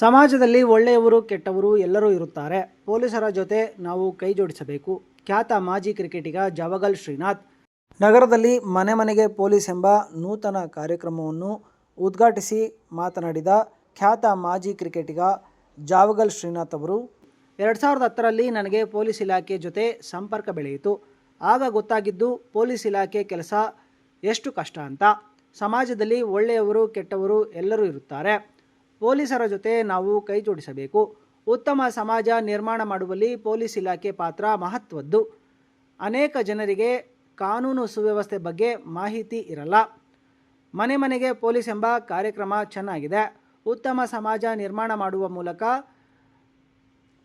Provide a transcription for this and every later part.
ಸಮಾಜದಲ್ಲಿ ಒಳ್ಳೆಯವರು ಕೆಟ್ಟವರು ಎಲ್ಲರೂ ಇರುತ್ತಾರೆ. ಪೊಲೀಸರ ಜೊತೆ ನಾವು ಕೈ ಜೋಡಿಸಬೇಕು. ಖ್ಯಾತ ಮಾಜಿ ಕ್ರಿಕೆಟಿಗ ಜವಗಲ್ ಶ್ರೀನಾಥ್, ನಗರದಲ್ಲಿ ಮನೆ ಮನೆಗೆ ಪೊಲೀಸ್ ಎಂಬ ನೂತನ ಕಾರ್ಯಕ್ರಮವನ್ನು ಉದ್ಘಾಟಿಸಿ ಮಾತನಾಡಿದ ಖ್ಯಾತ ಮಾಜಿ ಕ್ರಿಕೆಟಿಗ ಜಾವಗಲ್ ಶ್ರೀನಾಥ್ ಅವರು, ಎರಡು ಸಾವಿರದ ಹತ್ತರಲ್ಲಿ ನನಗೆ ಪೊಲೀಸ್ ಇಲಾಖೆ ಜೊತೆ ಸಂಪರ್ಕ ಬೆಳೆಯಿತು. ಆಗ ಗೊತ್ತಾಗಿದ್ದು ಪೊಲೀಸ್ ಇಲಾಖೆ ಕೆಲಸ ಎಷ್ಟು ಕಷ್ಟ ಅಂತ. ಸಮಾಜದಲ್ಲಿ ಒಳ್ಳೆಯವರು ಕೆಟ್ಟವರು ಎಲ್ಲರೂ ಇರುತ್ತಾರೆ. ಪೊಲೀಸರ ಜೊತೆ ನಾವು ಕೈ ಜೋಡಿಸಬೇಕು. ಉತ್ತಮ ಸಮಾಜ ನಿರ್ಮಾಣ ಮಾಡುವಲ್ಲಿ ಪೊಲೀಸ್ ಇಲಾಖೆ ಪಾತ್ರ ಮಹತ್ವದ್ದು. ಅನೇಕ ಜನರಿಗೆ ಕಾನೂನು ಸುವ್ಯವಸ್ಥೆ ಬಗ್ಗೆ ಮಾಹಿತಿ ಇರಲ್ಲ. ಮನೆ ಮನೆಗೆ ಪೊಲೀಸ್ ಎಂಬ ಕಾರ್ಯಕ್ರಮ ಚೆನ್ನಾಗಿದೆ. ಉತ್ತಮ ಸಮಾಜ ನಿರ್ಮಾಣ ಮಾಡುವ ಮೂಲಕ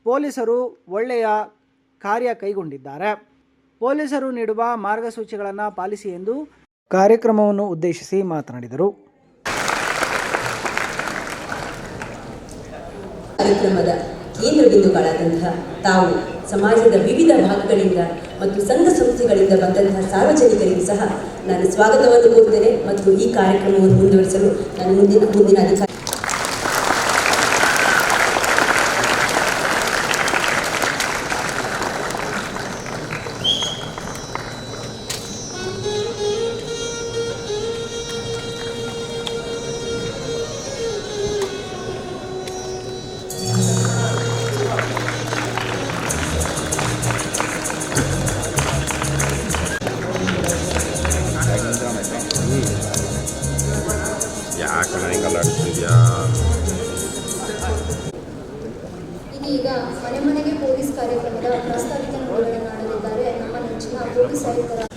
ಪೊಲೀಸರು ಒಳ್ಳೆಯ ಕಾರ್ಯ ಕೈಗೊಂಡಿದ್ದಾರೆ. ಪೊಲೀಸರು ನೀಡುವ ಮಾರ್ಗಸೂಚಿಗಳನ್ನು ಪಾಲಿಸಿ ಎಂದು ಕಾರ್ಯಕ್ರಮವನ್ನು ಉದ್ದೇಶಿಸಿ ಮಾತನಾಡಿದರು. ಕಾರ್ಯಕ್ರಮದ ಕೇಂದ್ರ ಬಿಂದುಗಳಾದಂತಹ ತಾವು ಸಮಾಜದ ವಿವಿಧ ಭಾಗಗಳಿಂದ ಮತ್ತು ಸಂಘ ಸಂಸ್ಥೆಗಳಿಂದ ಬಂದಂತಹ ಸಾರ್ವಜನಿಕರಿಗೂ ಸಹ ನಾನು ಸ್ವಾಗತವನ್ನು ಕೋರುತ್ತೇನೆ ಮತ್ತು ಈ ಕಾರ್ಯಕ್ರಮವನ್ನು ಮುಂದುವರಿಸಲು ನಾನು ಮುಂದಿನ ಮುಂದಿನ ಅಧಿಕಾರಿ ಯಾಕೆ ಹಿಂಗೆಲ್ಲ ಆಡ್ತಿದ್ಯಾ ಇದೀಗ ಮನೆ ಮನೆಗೆ ಪೊಲೀಸ್ ಕಾರ್ಯಕ್ರಮದ ಪ್ರಾಸ್ತಾವಿಕ ನುಡಿಗಳನ್ನು ಆಡಲಿದ್ದಾರೆ ನಮ್ಮ ನೆಚ್ಚಿನ ಪೊಲೀಸ್ ಆಯುಕ್ತರ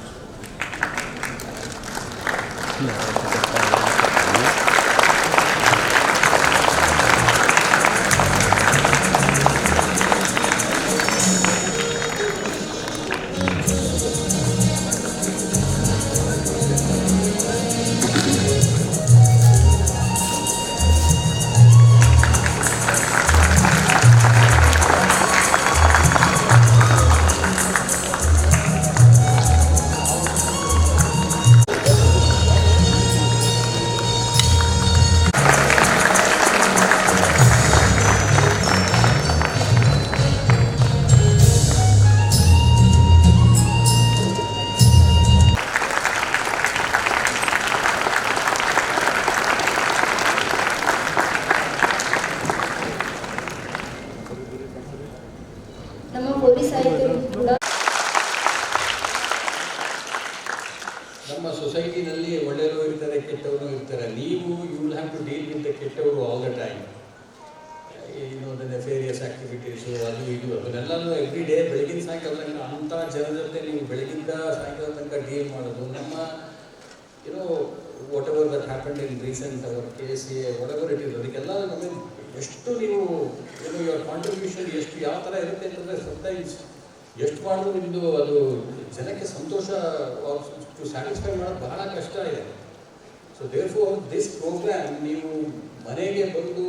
ನಮ್ಮ ಪೊಲೀಸ್ ನಮ್ಮ ಸೊಸೈಟಿನಲ್ಲಿ ಒಳ್ಳೆಯವರು ಇರ್ತಾರೆ, ಕೆಟ್ಟವರು ಇರ್ತಾರೆ. ನೀವು you will have to deal with the ಕೆಟ್ಟವರು ಆಲ್ ದ ಟೈಮ್ ಏನು ನೆಫೇರಿಯಸ್ ಆಕ್ಟಿವಿಟೀಸು ಅದು ಇದು, ಅದನ್ನೆಲ್ಲನೂ ಎವ್ರಿ ಡೇ ಬೆಳಗಿನ ಸಾಯಂಕಾಲ ತನಕ ಅಂಥ ಜನರ ಜೊತೆ ನೀವು ಬೆಳಗಿಂದ ಸಾಯಂಕಾಲ ತನಕ ಡೀಲ್ ಮಾಡೋದು, ನಮ್ಮ ಏನೋ whatever that happen in recent our case whatever it is ಅದಕ್ಕೆಲ್ಲ ನಮಗೆ ಎಷ್ಟು ನೀವು, ಏನು ಯುವರ್ ಕಾಂಟ್ರಿಬ್ಯೂಷನ್ ಎಷ್ಟು, ಯಾವ ಥರ ಇರುತ್ತೆ ಅಂತಂದರೆ ಸಮ್ಟೈಮ್ಸ್ ಎಷ್ಟು ಮಾಡಿದ್ರು ನಿಮ್ಮದು ಅದು ಜನಕ್ಕೆ ಸಂತೋಷ ಟು ಸ್ಯಾಟಿಸ್ಫೈ ಮಾಡೋದು ಬಹಳ ಕಷ್ಟ ಇದೆ. So therefore this programme ನೀವು ಮನೆಗೆ ಬಂದು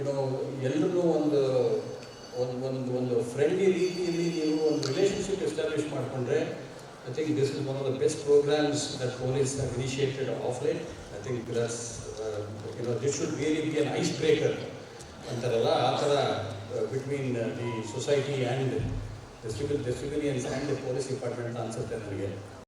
ಏನೋ ಎಲ್ಲರೂ ಒಂದು ಒಂದು ಒಂದು ಒಂದು ಫ್ರೆಂಡ್ಲಿ ರೀತಿಯಲ್ಲಿ ನೀವು ಒಂದು ರಿಲೇಷನ್ಶಿಪ್ ಎಸ್ಟಾಬ್ಲಿಷ್ ಮಾಡಿಕೊಂಡ್ರೆ I think this is one of the best programmes that police have initiated of late I think thus you know this should really be an ice breaker ಅಂತಾರಲ್ಲ ಆ ಥರ between the society and the civil the civilians and the police department ಅನ್ಸುತ್ತೆ ನನಗೆ